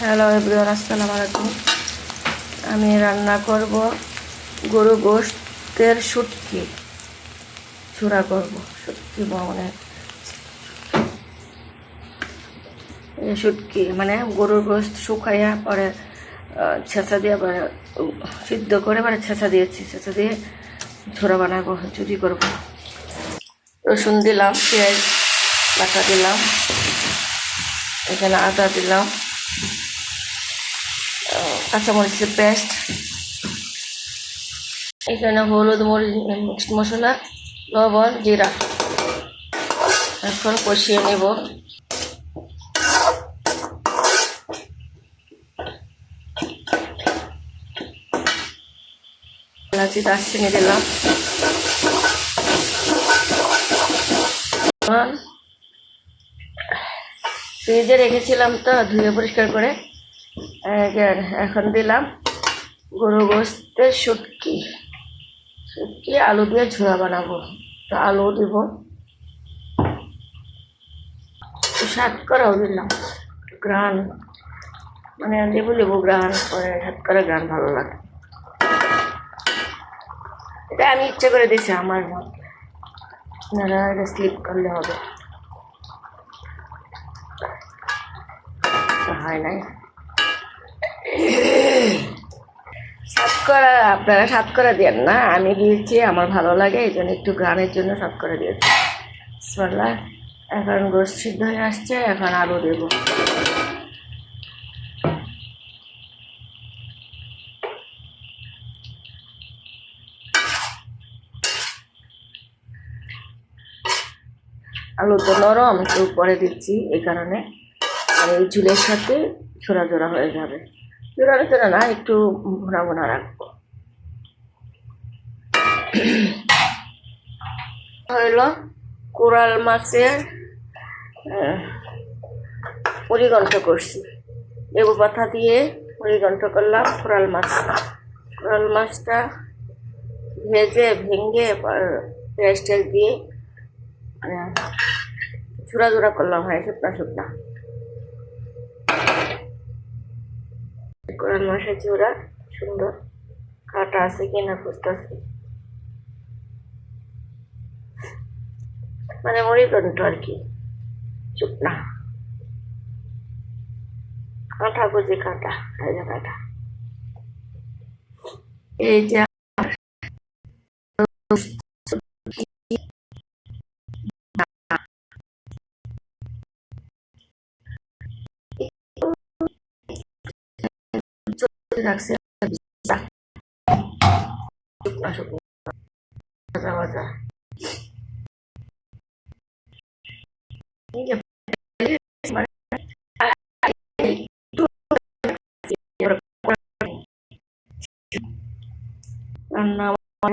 Hello everyone, আসসালামু আলাইকুম। আমি রান্না করব গরু গোশতের শুটকি। চূড়া করব, শুটকি মানে শুটকি মানে গরুর গোশত শুকাইয়া পরে ছেঁচা দিয়ে পরে সিদ্ধ করে পরে ছেঁচা দিয়েছি। ছেঁচা দিয়ে ছোড়া বানাবো, চুরি করব। রসুন দিলাম, পেঁয়াজ বাটা দিলাম, এখানে আদা দিলাম। কাঁচামরিচের পেস্ট এখানে হলুদ মরিচ মিক্সড মশলা, লবণ, জিরা। এখন কষিয়ে নেব। এলাচি, দারচিনি দিলাম। ফ্রিজে রেখেছিলাম তো, ধুয়ে পরিষ্কার করে। এখন দিলাম গরু গোস্তের শুটকি। শুটকি, আলু দিয়ে ঝোড়া বানাবো। তো আলু দিব। শাক করাও দিলাম। গ্রান মানে লেবু লেবু গ্রান করে শাক করে গ্রান ভালো লাগে। এটা আমি ইচ্ছে করে দিছি আমার। মত এটা স্লিপ করলে হবে। হয় নাই। সাতকরা, আপনারা সাতকরা দেন না। আমি দিয়েছি, আমার ভালো লাগে, এই জন্য একটু গানের জন্য সাতকরা দিয়েছি। এখন গোস সিদ্ধ হয়ে আসছে, এখন আলু দেব। আলু তো নরম, একটু পরে দিচ্ছি, এই কারণে। আর এই ঝুলের সাথে ছোড়া জোড়া হয়ে যাবে। জোড়ানো জোড়া না একটু ভোনা ভোনা রাখব। হইল কোরাল মাছের পরিগণ্ঠ করছি। লেবু পাতা দিয়ে পরিগণ্ঠ করলাম কোরাল মাছ। কোরাল মাছটা ভেজে ভেঙে পেঁয়াজ টেস্ট দিয়ে আহ, ঝুড়া ঝুড়া করলাম হয় শুকনা শুকনা কোরাল মাছের ঝোড়া সুন্দর। কাটা আছে কিনা খুঁজতেছি মানে মুড়িঘণ্ট আর কি। শুকনা কাঁটা বুঝি কাঁটা, এই কাঁটা। এই যে আমার রাখছে শুকনা শুকনা ভাজা ভাজা এই যে রান্না আমার